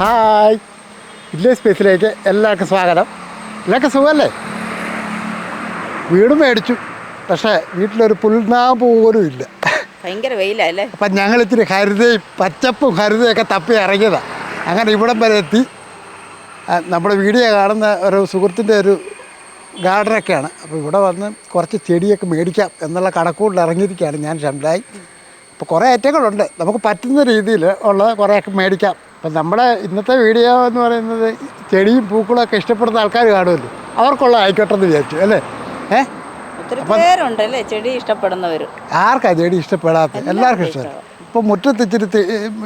Hi. Village സ്പേസിലേക്ക് എല്ലാവർക്കും സ്വാഗതം. എല്ലാവർക്കും സുഖമല്ലേ? വീട് മേടിച്ചു. പക്ഷേ വീട്ടിലൊരു പുൽനാ പോലും ഇല്ല. ഭയങ്കര വെയിലല്ലേ അപ്പം ഞങ്ങൾ ഇത്തിരി ഹരിതയും പച്ചപ്പും ഹരിതയൊക്കെ തപ്പി ഇറങ്ങിയതാണ് അങ്ങനെ ഇവിടം വരെ എത്തി. നമ്മുടെ വീഡിയോ കാണുന്ന ഒരു സുഹൃത്തിന്റെ ഒരു ഗാർഡനൊക്കെയാണ്. അപ്പോൾ ഇവിടെ വന്ന് കുറച്ച് ചെടിയൊക്കെ മേടിക്കാം എന്നുള്ള കണക്കുകളിൽ ഇറങ്ങിയിരിക്കുകയാണ് ഞാൻ ഷംലായി. അപ്പോൾ കുറേ ഐറ്റങ്ങളുണ്ട്. നമുക്ക് പറ്റുന്ന രീതിയിൽ ഉള്ള കുറേയൊക്കെ മേടിക്കാം. അപ്പം നമ്മുടെ ഇന്നത്തെ വീഡിയോ എന്ന് പറയുന്നത് ചെടിയും പൂക്കളും ഒക്കെ ഇഷ്ടപ്പെടുന്ന ആൾക്കാർ കാണുമല്ലോ. അവർക്കുള്ള ആയിക്കോട്ടെ എന്ന് വിചാരിച്ചു അല്ലേ? ഏ? പേരുണ്ടല്ലേ ചെടി ഇഷ്ടപ്പെടുന്നവർ ആർക്കാ ചെടി ഇഷ്ടപ്പെടാത്ത എല്ലാവർക്കും ഇഷ്ടമാണ് ഇപ്പം മുറ്റത്ത് ഇച്ചിരി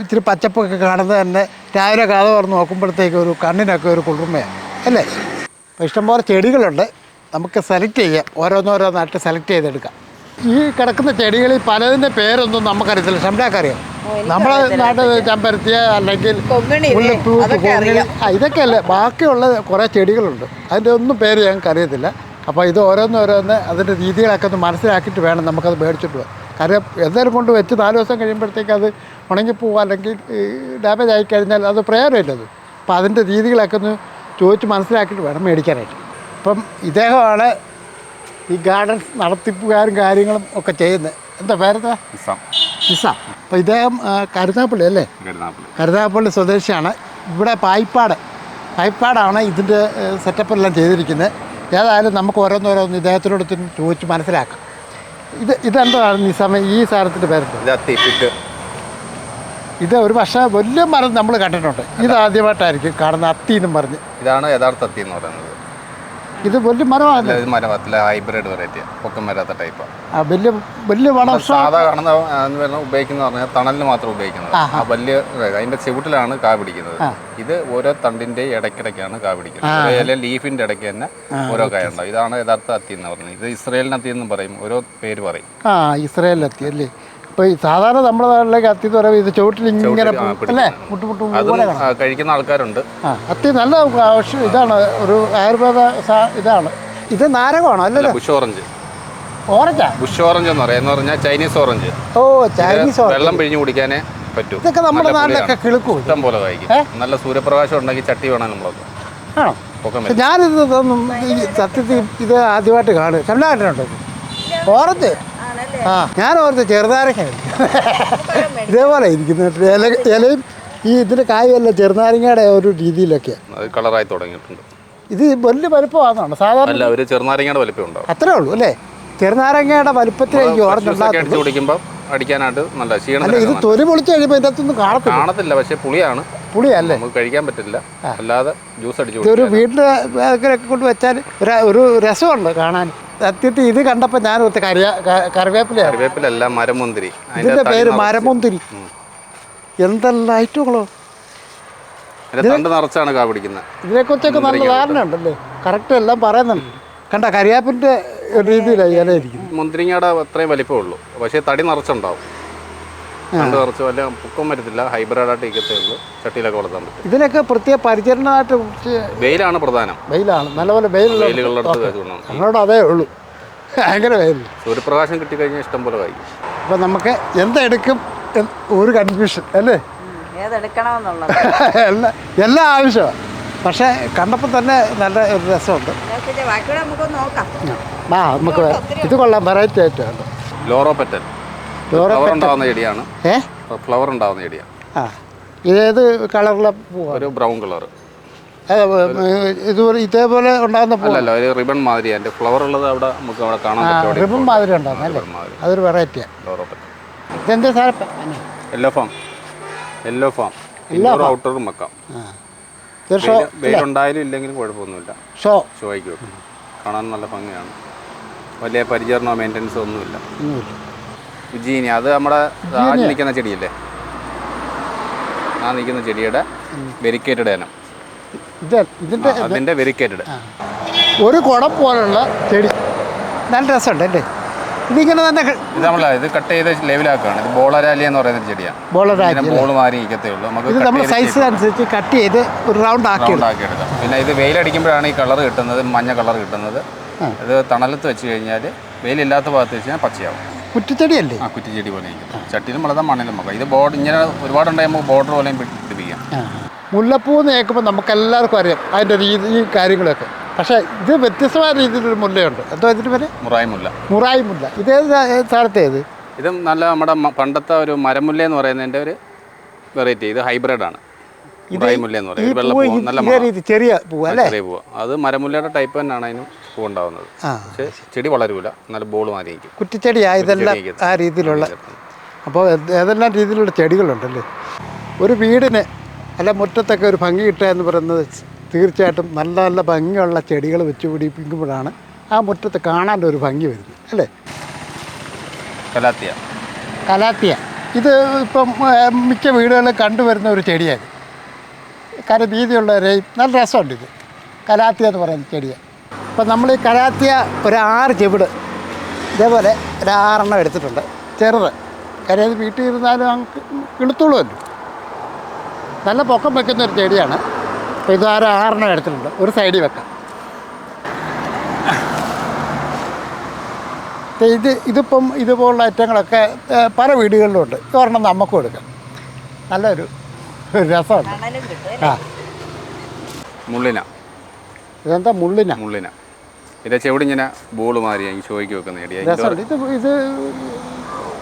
ഇച്ചിരി പച്ചപ്പൊക്കെ കാണുന്നത് തന്നെ രാവിലെ കഥ തുറന്ന് നോക്കുമ്പോഴത്തേക്ക് ഒരു കണ്ണിനൊക്കെ ഒരു കുളിർമയാണ് അല്ലേ? അപ്പോൾ ഇഷ്ടംപോലെ ചെടികളുണ്ട്. നമുക്ക് സെലക്ട് ചെയ്യാം. ഓരോന്നോരോന്നായിട്ട് സെലക്ട് ചെയ്തെടുക്കാം. ഈ കിടക്കുന്ന ചെടികളിൽ പലതിന്റെ പേരൊന്നും നമുക്കറിയത്തില്ല. ശമ്പളക്കറിയാം നമ്മളെ നാട്ടിൽ ചെമ്പരത്തിയ അല്ലെങ്കിൽ? മുല്ലപ്പൂ. അറിയാം. ഇതൊക്കെയല്ലേ? ബാക്കിയുള്ള കുറേ ചെടികളുണ്ട്. അതിന്റെ ഒന്നും പേര് ഞങ്ങൾക്ക് അറിയത്തില്ല. അപ്പോൾ ഇത് ഓരോന്നോരോന്ന് അതിന്റെ രീതികളൊക്കെ ഒന്ന് മനസ്സിലാക്കിയിട്ട് വേണം നമുക്കത് മേടിച്ചിട്ട് പോകാം കാര്യം എന്തായാലും കൊണ്ട് വെച്ച് നാല് ദിവസം കഴിയുമ്പോഴത്തേക്ക് അത് ഉണങ്ങിപ്പോവുക അല്ലെങ്കിൽ ഡാമേജ് ആയി കഴിഞ്ഞാൽ അത് പ്രയോജനമില്ലത് അപ്പോൾ അതിന്റെ രീതികളൊക്കെ ഒന്ന് ചോദിച്ച് മനസ്സിലാക്കിയിട്ട് വേണം മേടിക്കാനായിട്ട്. അപ്പം ഇദ്ദേഹമാണ് ഈ ഗാർഡൻസ് നടത്തിപ്പുകാരും കാര്യങ്ങളും ഒക്കെ ചെയ്യുന്നത്. എന്താ പേരെന്താ? നിസാം. അപ്പോൾ ഇദ്ദേഹം കരുതാപ്പള്ളി കരുനാപ്പള്ളി അല്ലേ? കരുനാപ്പള്ളി കരുനാഗപ്പള്ളി സ്വദേശിയാണ്. ഇവിടെ പായിപ്പാട് പായിപ്പാടാണ് ഇതിന്റെ സെറ്റപ്പ് എല്ലാം ചെയ്തിരിക്കുന്നത് ഏതായാലും നമുക്ക് ഓരോന്നോരോന്ന് ഇദ്ദേഹത്തിനോട് ചോദിച്ച് മനസ്സിലാക്കാം. ഇത് ഇതെന്താണ് നിസാമ ഈ സാധനത്തിന്റെ പേര് ഇത് ഒരു പക്ഷേ വലിയ മരം നമ്മൾ കണ്ടിട്ടുണ്ട്. ഇത് ആദ്യമായിട്ടായിരിക്കും കാണുന്ന അത്തി എന്നും പറഞ്ഞ്. ഇതാണ് യഥാർത്ഥ അത്തി എന്ന് പറയുന്നത്. ഇത് വലിയ മരമാണ് ഇത് മരത്തിലെ ഹൈബ്രിഡ് വെറൈറ്റി പൊക്കം വരാത്ത ടൈപ്പാണ് ആ. വലിയ വലിയ വളം സാധാ കാണുന്ന ആ, എന്ന് പറഞ്ഞാൽ ഉപയോഗിക്കുന്ന പറഞ്ഞാൽ തണലിന് മാത്രം ഉപയോഗിക്കുന്നത്. ആ വലിയ അതിന്റെ ചുവട്ടിലാണ് കാ പിടിക്കുന്നത്. ഇത് ഓരോ തണ്ടിന്റെ ഇടയ്ക്കിടയ്ക്കാണ് കാ പിടിക്കുന്നത്. ലീഫിന്റെ ഇടയ്ക്ക് തന്നെ ഓരോ കായ ഉണ്ടാവും ഇതാണ് യഥാർത്ഥ അത്തി എന്ന് പറയുന്നത് ഇത് ഇസ്രയേലിന് അത്തി എന്നും പറയും. ഓരോ പേര് പറയും. ആ ഇസ്രയേലിലെത്തി അല്ലേ? ഇപ്പോൾ ഈ സാധാരണ നമ്മുടെ നാട്ടിലേക്ക് അത്തി തുര ഇത് ചുവട്ടിൽ ഇങ്ങനെ ആ, അല്ലേ? മുട്ടു മുട്ടു അതും പോലെ കാണാം ആ, കഴിക്കുന്ന ആൾക്കാരുണ്ട്. ആ അത്തി നല്ല ആവശ്യം ഇതാണ്. ഒരു ആയുർവേദ സാ- ഇതാണ്. ഇത് നാരകമാണോ അല്ലല്ലോ. Bush orange. ഓറഞ്ചാ? ബുഷ് ഓറഞ്ച് എന്ന് പറയാം. എന്ന് പറഞ്ഞാൽ ചൈനീസ് ഓറഞ്ച്. ഓ ചൈനീസ് ഓറഞ്ച്. വെള്ളം പിഴിഞ്ഞു കുടിക്കാനേ പറ്റൂ. ഇതൊക്കെ നമ്മുടെ നല്ല നാട്ടിലൊക്കെ പുളിയാണ്. കിളുക്കും ഇഷ്ടം പോലെ കഴിക്കും. നല്ല സൂര്യപ്രകാശം ഉണ്ടെങ്കിൽ ചട്ടി വേണം നമ്മളൊക്കെ. ആണോ? പക്ഷെ ഞാനിത് ഇതൊന്നും ഈ സത്യത്തിൽ ഇത് ആദ്യമായിട്ട് കാണും. ചെല്ലായിട്ടുണ്ടോ ഓറഞ്ച്? ആ. ഞാൻ ഓർത്ത് ചെറുനാരങ്ങ. ഇതേപോലെ ഇരിക്കുന്നത് ഇല ഇലയും ഈ ഇതിന്റെ കായല്ല ചെറുനാരങ്ങയുടെ ഒരു രീതിയിലൊക്കെയാണ് കളറായി തുടങ്ങിയിട്ടുണ്ട്. ഇത് വലിയ വലിപ്പമാണെന്നാണ്. സാധാരണ അല്ല ഒരു ചെറുനാരങ്ങയുടെ വലിപ്പം ഉണ്ടാവും അത്രേ ഉള്ളൂ അല്ലേ? ചെറുനാരങ്ങയുടെ വലിപ്പത്തിലേക്ക് കുടിക്കുമ്പോൾ അടിക്കാനായിട്ട് നല്ല അല്ല ഇത് തൊലി പൊളിച്ച് കഴിയുമ്പോൾ ഇതിന്റെ അകത്തൊന്നും കാണത്തില്ല. കാണത്തില്ല പക്ഷെ പുളിയാണ്. പുളിയല്ലേ? നമുക്ക് കഴിക്കാൻ പറ്റില്ല. അല്ലാതെ ജ്യൂസ് അടിച്ചു ഒരു വീട്ടിൽ കൊണ്ട് വെച്ചാൽ ഒരു ഒരു രസമുണ്ട് കാണാൻ. സത്യത്തിൽ ഇത് കണ്ടപ്പോൾ ഞാൻ ഒത്ത് കറിയ ക- കറിവേപ്പിലയാണ് കറിവേപ്പിലല്ല മരമുന്തിരി. ഇതിന്റെ പേര് മരമുന്തിരി. എന്തെല്ലാം ഐറ്റങ്ങളോ? തണ്ട് നിറച്ചാണ് കാ പിടിക്കുന്നത്. ഇതിനെക്കുറിച്ചൊക്കെ നല്ല ധാരണ ഉണ്ടല്ലേ? കറക്റ്റ് എല്ലാം പറയുന്നുണ്ട്. കണ്ട കരിയാപ്പിന്റെ രീതിയിലായി ഇല ഇരിക്കുന്നത്. മുന്തിരിങ്ങയുടെ അത്രയും വലിപ്പമുള്ളൂ പക്ഷേ തടി നിറച്ചുണ്ടാവും. തണ്ട് കുറച്ച് വല്ല പൊക്കം വരത്തില്ല. ഹൈബ്രിഡായിട്ട് ഇരിക്കത്തേ ഉള്ളൂ. ചട്ടിയിലൊക്കെ വളർത്താൻ പറ്റും. ഇതിനൊക്കെ പ്രത്യേക പരിചരണമായിട്ട് വെയിലാണ് പ്രധാനം. വെയിലാണ്. നല്ലപോലെ വെയിലുള്ള വെയിലുള്ളിടത്ത് ഞങ്ങളോട് അതേ ഉള്ളൂ. ഭയങ്കര വെയിൽ സൂര്യപ്രകാശം കിട്ടിക്കഴിഞ്ഞാൽ ഇഷ്ടം പോലെ കഴിക്കും അപ്പം നമുക്ക് എന്തെടുക്കും ഒരു കൺഫ്യൂഷൻ അല്ലേ? എല്ലാ എല്ലാം ആവശ്യമാണ്. പക്ഷേ കണ്ടപ്പോൾ തന്നെ നല്ല ഒരു രസമുണ്ട്. ആ നമുക്ക് ഇത് കൊള്ളാം വെറൈറ്റി ആയിട്ടുണ്ട് ലോറോപെറ്റൽ ഫ്ലവർ ഉണ്ടാവുന്ന ചെടിയാണ്. ഏ? ഫ്ലവർ ഉണ്ടാവുന്ന ചെടിയാണ് ആ. ഇതേത് കളറിലെ പൂവാണ് ഒരു ബ്രൗൺ കളർ ഇതുപോലെ ഉണ്ടാകുന്ന ഒരു റിബൺ മാതിരി ഫ്ലവർ ഉള്ളത് അവിടെ നമുക്ക് അവിടെ കാണാൻ പറ്റും. റിബൺ മാതിരി അല്ലേ? അതൊരു വെറൈറ്റിയാണ് ഇതെന്താ yellow palm yellow palm indoor ഔട്ടറും വെക്കാം. വെയിലുണ്ടായാലും ഇല്ലെങ്കിലും കുഴപ്പമൊന്നുമില്ല. ഷോ ഷോയ്ക്ക് വെക്കും. കാണാൻ നല്ല ഭംഗിയാണ്. വലിയ പരിചരണമോ മെയിന്റനൻസോ ഒന്നുമില്ല. ഒന്നുമില്ല. ഉജ്ജീനി അത് നമ്മുടെ ആ നിൽക്കുന്ന ചെടിയല്ലേ? ആ നിൽക്കുന്ന ചെടിയുടെ വെരിക്കേറ്റഡ് ഇനം. അതിന്റെ വെരിക്കേറ്റഡ്. ഒരു കുടം പോലുള്ള ചെടി. നല്ല രസമുണ്ട് അല്ലേ? ഇതിങ്ങനെ തന്നെ ഇത് നമ്മളെ ഇത് കട്ട് ചെയ്ത് ലെവലാക്കുകയാണ്. ഇത് ബോളരാലി എന്ന് പറയുന്ന ചെടിയാണ്. ബോളരാലി ബോൾ മാറി നിൽക്കത്തേ ഉള്ളൂ. നമുക്ക് നമ്മൾ സൈസ് അനുസരിച്ച് കട്ട് ചെയ്ത് ഒരു റൗണ്ട് ആക്കി റൗണ്ട് ആക്കി എടുക്കാം പിന്നെ ഇത് വെയിലടിക്കുമ്പോഴാണ് ഈ കളർ കിട്ടുന്നത് മഞ്ഞ കളർ കിട്ടുന്നത്. ഇത് തണലത്ത് വെച്ച് കഴിഞ്ഞാൽ വെയിലില്ലാത്ത ഭാഗത്ത് വെച്ച് കഴിഞ്ഞാൽ പച്ചയാവും. കുറ്റിച്ചെടിയല്ലേ? ആ കുറ്റിച്ചെടി പോലെ ഇരിക്കും ചട്ടിയിലും വളർത്താൻ മണ്ണിലും നോക്കാം ഇത് ബോർഡ് ഇങ്ങനെ ഒരുപാടുണ്ടായി നമുക്ക് ബോർഡർ പോലെയും പിടി- പിടിപ്പിക്കാം. മുല്ലപ്പൂ എന്ന് കേൾക്കുമ്പോൾ നമുക്ക് എല്ലാവർക്കും അറിയാം അതിന്റെ രീതി ഈ കാര്യങ്ങളൊക്കെ. പക്ഷേ ഇത് വ്യത്യസ്തമായ രീതിയിലൊരു മുല്ലയുണ്ട്. എന്തോ ഇതിന് പേര്? മുറായി മുല്ല. മുറായി മുല്ല. ഇതേത് സ്ഥലത്തേത് ഇത്? നല്ല നമ്മുടെ പണ്ടത്തെ ഒരു മരമുല്ല എന്ന് പറയുന്നതിന്റെ ഒരു വെറൈറ്റി. ഇത് ഹൈബ്രിഡ് ആണ്. മുറായി മുല്ല എന്ന് വെള്ള പൂവ് നല്ല ചെറിയ പൂവ് അല്ലേ? ചെറിയ പൂവ്. അത് മരമുല്ലയുടെ ടൈപ്പ് തന്നെയാണ് അതിനും. പൂ ഉണ്ടാവുന്നത് ആ. പക്ഷേ ചെടി വളരൂല നല്ല ബോൾ മാറിയിരിക്കും. കുറ്റിച്ചെടി ഇതെല്ലാം. ആ രീതിയിലുള്ള അപ്പോൾ ഏത് ഏതെല്ലാം രീതിയിലുള്ള ചെടികളുണ്ടല്ലേ? ഒരു വീടിന് അല്ല മുറ്റത്തൊക്കെ ഒരു ഭംഗി കിട്ടുക എന്ന് പറയുന്നത് തീർച്ചയായിട്ടും നല്ല നല്ല ഭംഗിയുള്ള ചെടികൾ വെച്ച് പിടിപ്പിക്കുമ്പോഴാണ് ആ മുറ്റത്ത് കാണാൻ ഒരു ഭംഗി വരുന്നത് അല്ലേ? കലാത്തിയ. കലാത്തിയ. ഇത് ഇപ്പം മിക്ക വീടുകളിലും കണ്ടുവരുന്ന ഒരു ചെടിയാണ് കാരണം ഭീതിയുള്ളവരെയും നല്ല രസമുണ്ട് ഇത്. കലാത്തിയ എന്ന് പറയുന്ന ചെടിയാണ് അപ്പം നമ്മൾ ഈ കരാത്തിയ ഒരു ആറ് ചെവിട് ഇതേപോലെ ഒരു ആറെണ്ണം എടുത്തിട്ടുണ്ട്. ചെറുത്. കാര്യം ഇത് വീട്ടിൽ ഇരുന്നാലും അങ്ങ് കിളുത്തുള്ളൂ നല്ല പൊക്കം വെക്കുന്ന ഒരു ചെടിയാണ്. അപ്പോൾ ഇത് ആറ് ആറെണ്ണം എടുത്തിട്ടുണ്ട്. ഒരു സൈഡിൽ വെക്കാം. ഇത് ഇതിപ്പം ഇതുപോലുള്ള ഐറ്റങ്ങളൊക്കെ പല വീടുകളിലും ഉണ്ട് ഒരെണ്ണം നമുക്കും എടുക്കാം. നല്ലൊരു രസമാണ് ആ. മുള്ളിന. ഇതെന്താ മുള്ളിന? മുള്ളിന. ഇതിന്റെ ചെവിടിങ്ങനെ ബോൾ മാറി ഈ ഷോയ്ക്ക് വെക്കുന്ന ഇത് ഇത്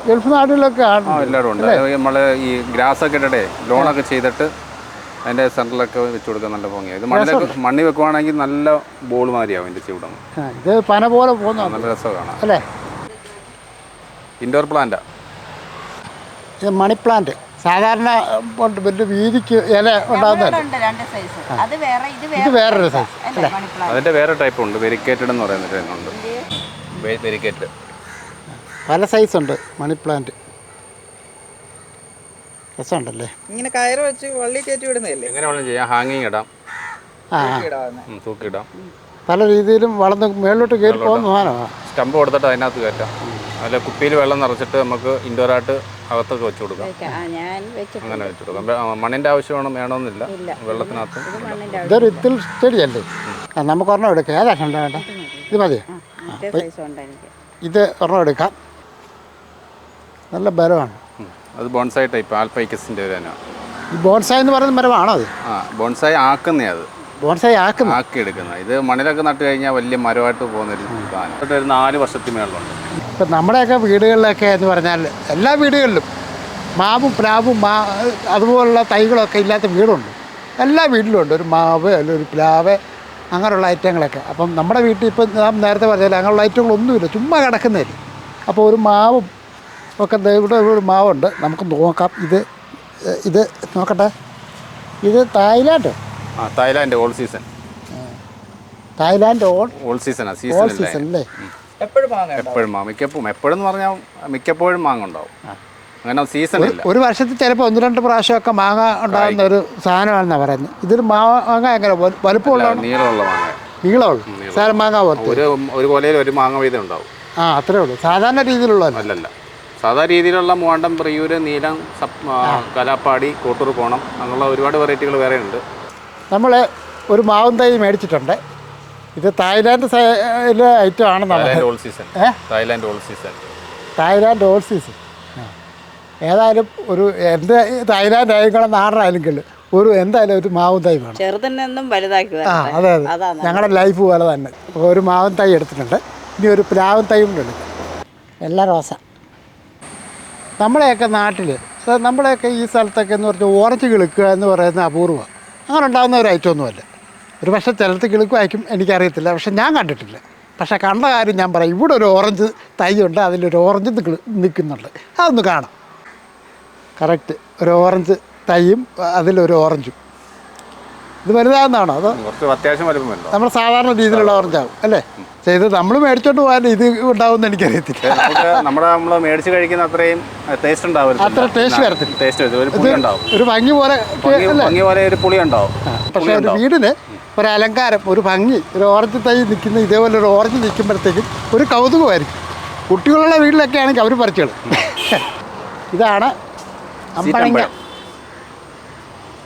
ഗൾഫ് നാട്ടിലൊക്കെ എല്ലാവരും ഉണ്ട്. നമ്മൾ ഈ ഗ്രാസ് ഒക്കെ ഇടട്ടെ ലോണൊക്കെ ചെയ്തിട്ട് അതിന്റെ സെന്ററിലൊക്കെ വെച്ച് കൊടുക്കാൻ നല്ല ഭംഗിയാണ് ഇത് മണ്ണിലൊക്കെ മണ്ണി വെക്കുവാണെങ്കിൽ നല്ല ബോൾ മാറിയാവും ഇതിന്റെ ചെവിടങ്ങ് ഇത് പന പോലെ പോകുന്ന നല്ല രസം കാണാം അല്ലേ? ഇൻഡോർ പ്ലാന്റാ ഇത് മണി പ്ലാന്റ് സാധാരണ വലിയ വീതിക്ക് ഇല ഉണ്ടാകുന്നതല്ല രണ്ട് സൈസ് അത് വേറെ ഇത് വേറൊരു സൈസ് അല്ലേ? അതിന്റെ വേറെ ടൈപ്പ് ഉണ്ട് വെരിക്കേറ്റഡ് എന്ന് പറയുന്ന ഉണ്ട്. വെരിക്കേറ്റഡ് പല സൈസ് ഉണ്ട് മണി പ്ലാന്റ് രസമുണ്ടല്ലേ? ഇങ്ങനെ കയറ് വെച്ച് വള്ളി കയറ്റി വിടുന്നില്ലേ എങ്ങനെ വേണം ചെയ്യാം ഹാങ്ങിങ് ഇടാം. ഇടാവുന്നെ. പല രീതിയിലും വളർന്ന് മേളിലോട്ട് കയറി പോകുന്ന സാധനമാണ് സ്റ്റമ്പ് കൊടുത്തിട്ട് അതിനകത്ത് കയറ്റാം. അതിൽ കുപ്പിയിൽ വെള്ളം നിറച്ചിട്ട് നമുക്ക് ഇൻഡോറായിട്ട് അകത്തൊക്കെ വെച്ച് കൊടുക്കാം. ഞാൻ വെച്ചിട്ട് അങ്ങനെ വെച്ച് കൊടുക്കാം. മണ്ണിന്റെ ആവശ്യം വേണം വേണമെന്നില്ല. വെള്ളത്തിനകത്ത് ഇതൊരു ഇത്തിൽ ചെടിയല്ലേ? നമുക്ക് ഒരെണ്ണം എടുക്കാം. ഏതാ വേണ്ട ഇത് മതിയോ ഇത് ഒരെണ്ണം എടുക്കാം. നല്ല ബലമാണ്. അത് ബോൺസായി ടൈപ്പ് ആൽഫൈക്കസിന്റെ ഒരു തന്നെയാണ് ബോൺസായി എന്ന് പറയുന്ന മരമാണോ അത്? ആ ബോൺസായി ആക്കുന്നേ അത്. ബോൺസായി ആക്കും. ആക്കി എടുക്കുന്നത് ഇത് മണ്ണിലൊക്കെ നട്ട് കഴിഞ്ഞാൽ വലിയ മരമായിട്ട് പോകുന്നൊരു സാധനം. ഒരു നാല് വർഷത്തിന് മേളിലുണ്ട്. ഇപ്പം നമ്മുടെയൊക്കെ വീടുകളിലൊക്കെ എന്ന് പറഞ്ഞാൽ എല്ലാ വീടുകളിലും മാവും പ്ലാവും മാ അതുപോലുള്ള തൈകളൊക്കെ ഇല്ലാത്ത വീടുണ്ട്. എല്ലാ വീട്ടിലും ഉണ്ട്. ഒരു മാവ് അല്ലെങ്കിൽ ഒരു പ്ലാവ് അങ്ങനെയുള്ള ഐറ്റങ്ങളൊക്കെ. അപ്പം നമ്മുടെ വീട്ടിൽ ഇപ്പം നാം നേരത്തെ പറഞ്ഞാൽ അങ്ങനെയുള്ള ഐറ്റങ്ങളൊന്നുമില്ല. ചുമ്മാ കിടക്കുന്നതിൽ അപ്പോൾ ഒരു മാവും ഒക്കെ ഇവിടെ ഒരു മാവുണ്ട്. നമുക്ക് നോക്കാം. ഇത് ഇത് നോക്കട്ടെ. ഇത് തായ്ലാൻഡ്. ആ Thailand all season Thailand all all സീസണാ season season അല്ലേ? എപ്പോഴും വാങ്ങണ്ട എപ്പോഴും മാങ്ങ മിക്കപ്പോഴും എപ്പോഴും എന്ന് പറഞ്ഞാൽ മിക്കപ്പോഴും മാങ്ങ ഉണ്ടാവും. അങ്ങനെ സീസൺ ഇല്ല. ഒരു വർഷത്തിൽ ചിലപ്പോൾ ഒന്ന് രണ്ട് പ്രാവശ്യമൊക്കെ മാങ്ങ ഉണ്ടാകുന്ന ഒരു സാധനമാണെന്നാണ് പറയുന്നത് ഇതിൽ മാങ്ങ എങ്ങനെ വലു- വലുപ്പമുള്ള നീളമുള്ള മാങ്ങ. നീളമുള്ളൂ? സാധനം മാങ്ങ പോലത്തെ. ഒരു ഒരു കൊലയിൽ ഒരു മാങ്ങ വീതം ഉണ്ടാവും. ആ അത്രേ ഉള്ളൂ. സാധാരണ രീതിയിലുള്ളതല്ല. അല്ലല്ല. സാധാ രീതിയിലുള്ള മൂവാണ്ടം പ്രിയൂര് നീലം കലാപ്പാടി കോട്ടൂർ കോണം അങ്ങനെയുള്ള ഒരുപാട് വെറൈറ്റികൾ വേറെ ഉണ്ട്. നമ്മൾ ഒരു മാവും തൈ മേടിച്ചിട്ടുണ്ട്. ഇത് തായ്ലാൻഡ് ഐറ്റം ആണെന്നാണ് Thailand all season Thailand all season Thailand all season ഏതായാലും ഒരു എന്ത് തായ്ലാൻഡ് ആയിരിക്കണം നാടനായാലും ഒരു എന്തായാലും ഒരു മാവും തൈ വേണം. ചെറുതിനെന്നും വലുതാക്കി ആ അതെ അതെ. അതാണ്. ഞങ്ങളുടെ ലൈഫ് പോലെ തന്നെ. അപ്പോൾ ഒരു മാവൻ തൈ എടുത്തിട്ടുണ്ട്. ഇനി ഒരു പ്ലാവൻ തൈ കൂടെ എടുക്കും. എല്ലാ റോസ. നമ്മളെയൊക്കെ നാട്ടിൽ നമ്മളെയൊക്കെ ഈ സ്ഥലത്തൊക്കെ എന്ന് പറഞ്ഞാൽ ഓറഞ്ച് കിളുക്കുക എന്ന് പറയുന്ന അപൂർവം. അങ്ങനെ ഉണ്ടാകുന്ന ഒരു ഐറ്റം ഒന്നുമല്ല. ഒരു പക്ഷേ ചിലത്ത് കിളുക്കുമായിരിക്കും എനിക്കറിയത്തില്ല. പക്ഷെ ഞാൻ കണ്ടിട്ടില്ല. പക്ഷേ കണ്ട കാര്യം ഞാൻ പറയാം. ഇവിടെ ഒരു ഓറഞ്ച് തൈ ഉണ്ട് അതിലൊരു ഓറഞ്ച് നിൽക്കുന്നുണ്ട് അതൊന്ന് കാണാം. കറക്റ്റ് ഒരു ഓറഞ്ച് തൈയും അതിലൊരു ഓറഞ്ചും ഇത് വലുതാകുന്നതാണോ? അത് കുറച്ച് അത്യാവശ്യം വലുപ്പം നമ്മൾ സാധാരണ രീതിയിലുള്ള ഓറഞ്ചാവും അല്ലേ? ചെയ്ത് നമ്മൾ മേടിച്ചോണ്ട് പോയാൽ ഇത് ഉണ്ടാവുമെന്ന് എനിക്കറിയത്തില്ല. നമ്മുടെ നമ്മൾ മേടിച്ച് കഴിക്കുന്ന അത്രയും ടേസ്റ്റ് ഉണ്ടാവില്ല അത്ര ടേസ്റ്റ് വരത്തില്ല. ടേസ്റ്റ് ഒരു പുളി ഉണ്ടാവും. ഒരു ഭംഗി പോലെ ഭംഗി പോലെ ഒരു പുളി ഉണ്ടാവും. പക്ഷേ ഒരു വീടിന് ഒരു അലങ്കാരം ഒരു ഭംഗി ഒരു ഓറഞ്ച് തൈ നിൽക്കുന്ന ഇതേപോലെ ഒരു ഓറഞ്ച് നിൽക്കുമ്പോഴത്തേക്കും ഒരു കൗതുകമായിരിക്കും. കുട്ടികളുള്ള വീട്ടിലൊക്കെ ആണെങ്കിൽ അവർ പറിച്ചോളും ഇതാണ് അമ്പഴങ്ങ. അമ്പഴം.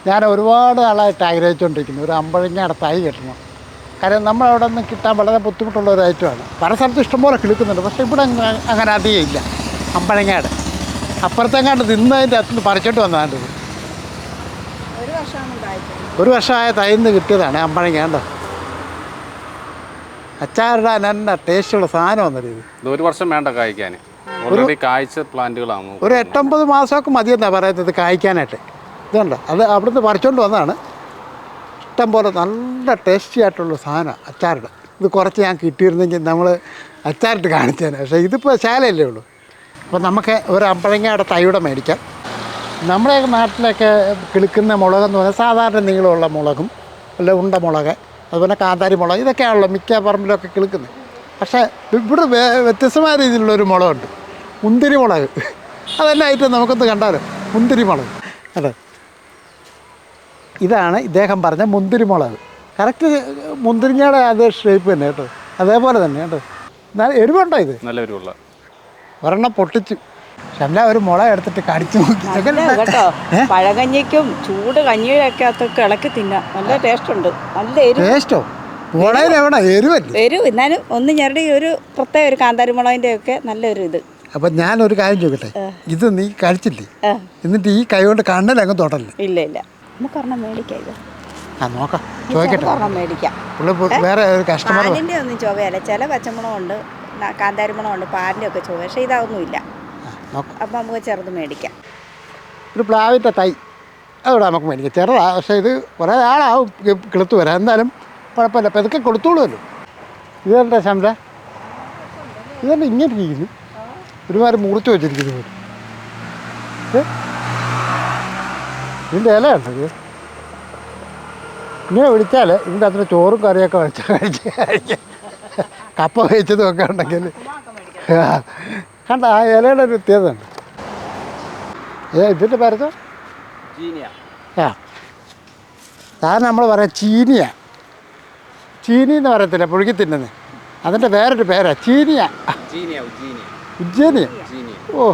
ഞാൻ ഒരുപാട് നാളായിട്ട് ആഗ്രഹിച്ചുകൊണ്ടിരിക്കുന്നു. ഒരു അമ്പഴങ്ങയുടെ തൈ കിട്ടണം. കാരണം നമ്മളവിടെ നിന്ന് കിട്ടാൻ വളരെ ബുദ്ധിമുട്ടുള്ള ഒരു ഐറ്റമാണ് പല സ്ഥലത്ത് ഇഷ്ടംപോലെ കിളിക്കുന്നുണ്ട്. പക്ഷേ ഇവിടെ അങ്ങ് അങ്ങനെ അധികം ഇല്ല. അമ്പഴങ്ങയുടെ അപ്പുറത്തെങ്ങാണ്ട് നിന്നതിന്റെ അത് പറിച്ചിട്ട് വന്നതാണ്ട് ഒരു വർഷമായ തൈന്ന് കിട്ടിയതാണ് അമ്പഴങ്ങ കണ്ടോ? അച്ചാറിടാൻ നല്ല ടേസ്റ്റുള്ള സാധനം വന്നത് ഇത്. ഒരു വർഷം വേണ്ട കായ്ക്കാൻ. ഓൾറെഡി കായ്ച്ച പ്ലാന്റുകളാണ് ഒരു എട്ടൊമ്പത് മാസമൊക്കെ മതിയെന്നാണ് പറയുന്നത് കായ്ക്കാനായിട്ട്. ഇതുണ്ട് അത് അവിടുന്ന് പറിച്ചുകൊണ്ട് വന്നതാണ്. ഇഷ്ടം പോലെ നല്ല ടേസ്റ്റി ആയിട്ടുള്ള സാധനം അച്ചാറിട്ട് ഇത് കുറച്ച് ഞാൻ കിട്ടിയിരുന്നെങ്കിൽ നമ്മൾ അച്ചാറിട്ട് കാണിച്ചേനെ. പക്ഷേ ഇതിപ്പോൾ ശാലയല്ലേ ഉള്ളൂ. അപ്പോൾ നമുക്ക് ഒരു അമ്പഴങ്ങയുടെ തൈയുടെ മേടിക്കാം. നമ്മുടെയൊക്കെ നാട്ടിലൊക്കെ കിളിക്കുന്ന മുളകെന്ന് പറഞ്ഞാൽ സാധാരണ നീളമുള്ള മുളകും അല്ല ഉണ്ട മുളക് അതുപോലെ കാന്താരി മുളക് ഇതൊക്കെയാണല്ലോ മിക്ക പറമ്പിലൊക്കെ കിളിക്കുന്നത്. പക്ഷേ ഇവിടെ വ്യത്യസ്തമായ രീതിയിലുള്ളൊരു മുളകുണ്ട്. മുന്തിരി മുളക് അതെന്നെ ആയിട്ട് നമുക്കൊന്ന് കണ്ടാലോ? മുന്തിരി മുളക് അതെ. ഇതാണ് ഇദ്ദേഹം പറഞ്ഞ മുന്തിരി മുളക് കറക്റ്റ് മുന്തിരിഞ്ഞയുടെ അതേ ഷേപ്പ് തന്നെ കേട്ടോ. അതേപോലെ തന്നെ കേട്ടോ. എന്നാൽ എരിവുണ്ടോ ഇത്? നല്ല എരിവുള്ള. ഒരെണ്ണം പൊട്ടിച്ചു. ഷംല ഒരു മുള എടുത്തിട്ട് കടിച്ചു നോക്കി. നല്ല കേട്ടോ. പഴകഞ്ഞിക്കും ചൂട് കഞ്ഞിയൊക്കെ അതൊക്കെ ഇളക്കി തിന്നാം. നല്ല ടേസ്റ്റ് ഉണ്ട്. നല്ല എരിവ്. ടേസ്റ്റോ മുളയിൽ എവിടെ എരിവല്ലേ? എരിവ്. എന്നാലും ഒന്ന് ഞെരടി ഒരു പ്രത്യേക ഒരു കാന്താരി മുളകിന്റെ ഒക്കെ നല്ലൊരു ഇത്. അപ്പം ഞാനൊരു കാര്യം ചോദിക്കട്ടെ? ഇത് നീ കഴിച്ചില്ലേ? എന്നിട്ട് ഈ കൈ കൊണ്ട് കണ്ണിലങ്ങ് തൊടല്ലേ? ഇല്ല ഇല്ല. നമുക്കൊരെണ്ണം മേടിക്കാം ഇത്. ആ നോക്കാം. ചോദിക്കട്ടെ ഒരെണ്ണം മേടിക്കാം. പുള്ളി വേറെ ഒരു കസ്റ്റമർ പാലിന്റെ ഒന്നും ചൊവ്വയല്ല ചില പച്ചമുളകുണ്ട് ന- കാന്താരി മുളകുണ്ട് പാലിന്റെ ഒക്കെ ചൊവ്വ പക്ഷേ ഇതൊന്നുമില്ല അപ്പം നമുക്ക് ചെറുത് മേടിക്കാം. ഒരു പ്ലാവിന്റെ തൈ. അതോടെ നമുക്ക് മേടിക്കാം. ചെറുതാ പക്ഷേ ഇത് കുറേ ആളാവും കിളുത്ത് വരാം എന്നാലും കുഴപ്പമില്ല. പെതുക്കെ കൊടുത്തോളുമല്ലോ. ഇതെന്താ ശംല? ഇതെന്താ ഇങ്ങനെ ഇരിക്കുന്നു? ഒരുമാതിരി മുറിച്ച് വെച്ചിരിക്കുന്നു. ഇതിന്റെ ഇല ഇത്? ഇങ്ങനെ വിളിച്ചാൽ ഇതിന്റെ അത്ര ചോറും കറിയൊക്കെ വെച്ച് കഴിച്ച് കഴിച്ച് കപ്പ കഴിച്ചതും ഒക്കെ ഉണ്ടെങ്കിൽ. കണ്ട ആ ഇലയുടെ ഒരു വ്യത്യാസം ഉണ്ട്. ഏ ഇതിന്റെ പരത്തോ ആ. സാധാരണ നമ്മൾ പറയാം ചീനിയ. ചീനി എന്ന് പറയത്തില്ല പുഴുക്കി തിന്നുന്നത് അതിന്റെ വേറൊരു പേരാ ചീനിയ. ഉജ്ജനിയ. ഓ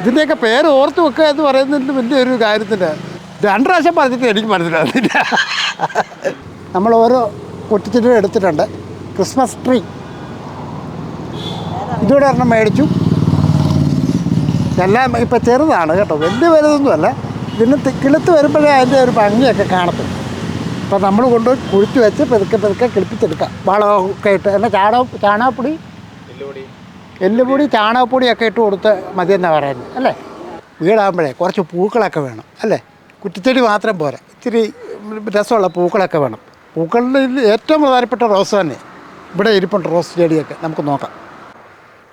ഇതിന്റെയൊക്കെ പേര് ഓർത്ത് വെക്കുക എന്ന് പറയുന്നതിന് വലിയൊരു കാര്യത്തിന്റെ രണ്ട് പ്രാവശ്യം പറഞ്ഞിട്ട് എനിക്ക് മനസ്സിലാകുന്നില്ല നമ്മൾ ഓരോ കുറ്റിച്ചിട്ടും എടുത്തിട്ടുണ്ട്. ക്രിസ്മസ് ട്രീ ഇതോടെ ഒരെണ്ണം മേടിച്ചു. എല്ലാം ഇപ്പം ചെറുതാണ് കേട്ടോ. വലിയ വലുതൊന്നുമല്ല. ഇതിന് കിളുത്ത് വരുമ്പോഴേ അതിന്റെ ഒരു ഭംഗിയൊക്കെ കാണത്തും അപ്പോൾ നമ്മൾ കൊണ്ടുപോയി കുഴിച്ച് വെച്ച് പെതുക്കെ പെതുക്കെ കിളിപ്പിച്ചെടുക്കാം. വളമൊക്കെ ഇട്ട്. എന്നാൽ ചാണക ചാണകപ്പൊടി? എല്ലുപൊടി. ചാണകപ്പൊടിയൊക്കെ ഇട്ട് കൊടുത്ത് മതി എന്നാണ് പറയുന്നത്. അല്ലേ? വീടാകുമ്പോഴേ കുറച്ച് പൂക്കളൊക്കെ വേണം. അല്ലേ? കുറ്റിച്ചെടി മാത്രം പോരാ. ഇത്തിരി രസമുള്ള പൂക്കളൊക്കെ വേണം. പൂക്കളിൽ ഏറ്റവും പ്രധാനപ്പെട്ട റോസ് തന്നെ. ഇവിടെ ഇരിപ്പുണ്ട് റോസ് ചെടിയൊക്കെ. നമുക്ക് നോക്കാം.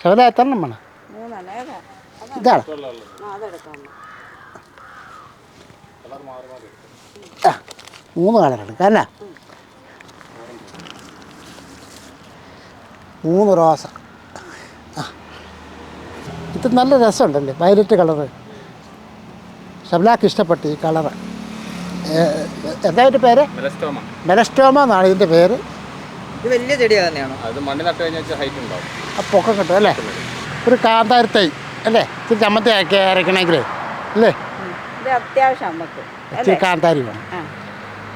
ശകല എത്ര എണ്ണം വേണം ഇതാണ്. ആ മൂന്ന് കളറാണ് കാരണം മൂന്ന് റോസ. ആ. ഇത് നല്ല രസമുണ്ടല്ലേ? Violet colour. ഷബ്ലാക്ക് ഇഷ്ടപ്പെട്ടു ഈ കളറ്. എന്താ ഇതിന്റെ പേര്? മെലസ്റ്റോമ. മെലസ്റ്റോമ എന്നാണ് ഇതിന്റെ പേര്. ഇത് വലിയ ചെടി തന്നെയാണോ? അത് മണ്ണിൽ നട്ട് കഴിഞ്ഞാൽ ഹൈറ്റ് ഉണ്ടാവും. ആ പൊക്കം കിട്ടും അല്ലേ? ഒരു കാന്താരി തൈ അല്ലേ? ഇത് ചമ്മന്തി ആക്കി അരക്കണമെങ്കിൽ അല്ലേ? ഇത് അത്യാവശ്യം നമുക്ക് കാന്താരി വേണം. ആ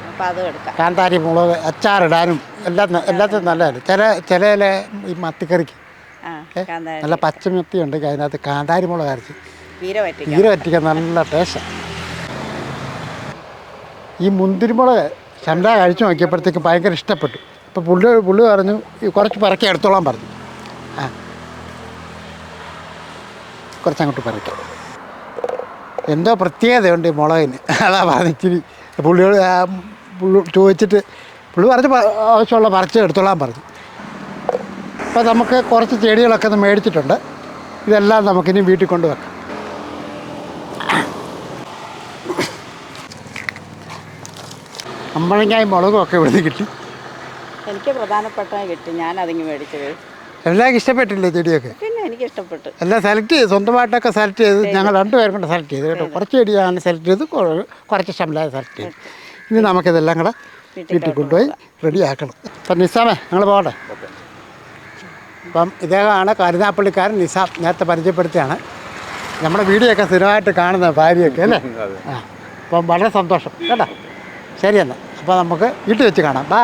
അപ്പം എടുക്കാം. കാന്താരി മുളക് അച്ചാറിടാനും എല്ലാം എല്ലാത്തിനും നല്ലതാണ് ചില ചില ഈ മത്തിക്കറിക്ക് ആ കാന്താരി. നല്ല പച്ചമത്തി ഉണ്ടെങ്കിൽ അതിനകത്ത് കാന്താരി മുളക് അരച്ച്. തീരെ പറ്റിക്കാൻ നല്ല ടേസ്റ്റാണ് ഈ മുന്തിരിമുളക് ചന്ത കഴിച്ചു നോക്കിയപ്പോഴത്തേക്ക് ഭയങ്കര ഇഷ്ടപ്പെട്ടു. അപ്പോൾ പുള്ളി പുള്ളി പറഞ്ഞു കുറച്ച് പറക്കി എടുത്തോളാൻ പറഞ്ഞു. ആ. കുറച്ചങ്ങോട്ട് പറിക്കാം. എന്തോ പ്രത്യേകതയുണ്ട് ഈ മുളകിന്. അതാ പറഞ്ഞിച്ചിരി പുള്ളിയോട് ചോദിച്ചിട്ട് പുള്ളി പറഞ്ഞ് ആവശ്യമുള്ള പറിച്ച് എടുത്തോളാൻ പറഞ്ഞു. അപ്പോൾ നമുക്ക് കുറച്ച് ചെടികളൊക്കെ ഒന്ന് മേടിച്ചിട്ടുണ്ട്. ഇതെല്ലാം നമുക്കിനി വീട്ടിൽ കൊണ്ട് അമ്പഴങ്ങായും മുളകും ഒക്കെ ഇവിടുന്ന് കിട്ടി. എനിക്ക് പ്രധാനപ്പെട്ട കിട്ടി. ഞാൻ അതിങ്ങ് മേടിച്ചത് എല്ലാവർക്കും ഇഷ്ടപ്പെട്ടില്ലേ ചെടിയൊക്കെ? പിന്നെ എനിക്ക് ഇഷ്ടപ്പെട്ടു. എല്ലാം സെലക്ട് ചെയ്ത് സ്വന്തമായിട്ടൊക്കെ സെലക്ട് ചെയ്ത് ഞങ്ങൾ രണ്ടുപേരും കൊണ്ട് സെലക്ട് ചെയ്ത് കേട്ടോ. കുറച്ച് ചെടി ഞാൻ സെലക്ട് ചെയ്ത് കുറച്ച് ശമ്പളം സെലക്ട് ചെയ്തു. ഇനി നമുക്കിതെല്ലാം കൂടെ വീട്ടിൽ കൊണ്ടുപോയി റെഡി ആക്കണം. അപ്പം നിസാമേ ഞങ്ങൾ പോകട്ടെ അപ്പം ഇദ്ദേഹമാണ് കരുനാപ്പള്ളിക്കാരൻ നിസാം. നേരത്തെ പരിചയപ്പെടുത്തിയാണ്. നമ്മുടെ വീഡിയോ ഒക്കെ സ്ഥിരമായിട്ട് കാണുന്ന ഭാര്യയൊക്കെ അല്ലേ? ആ അപ്പം വളരെ സന്തോഷം. കേട്ടോ. ശരി എന്നാൽ അപ്പോൾ നമുക്ക് വീട്ടിൽ വെച്ച് കാണാം. ബൈ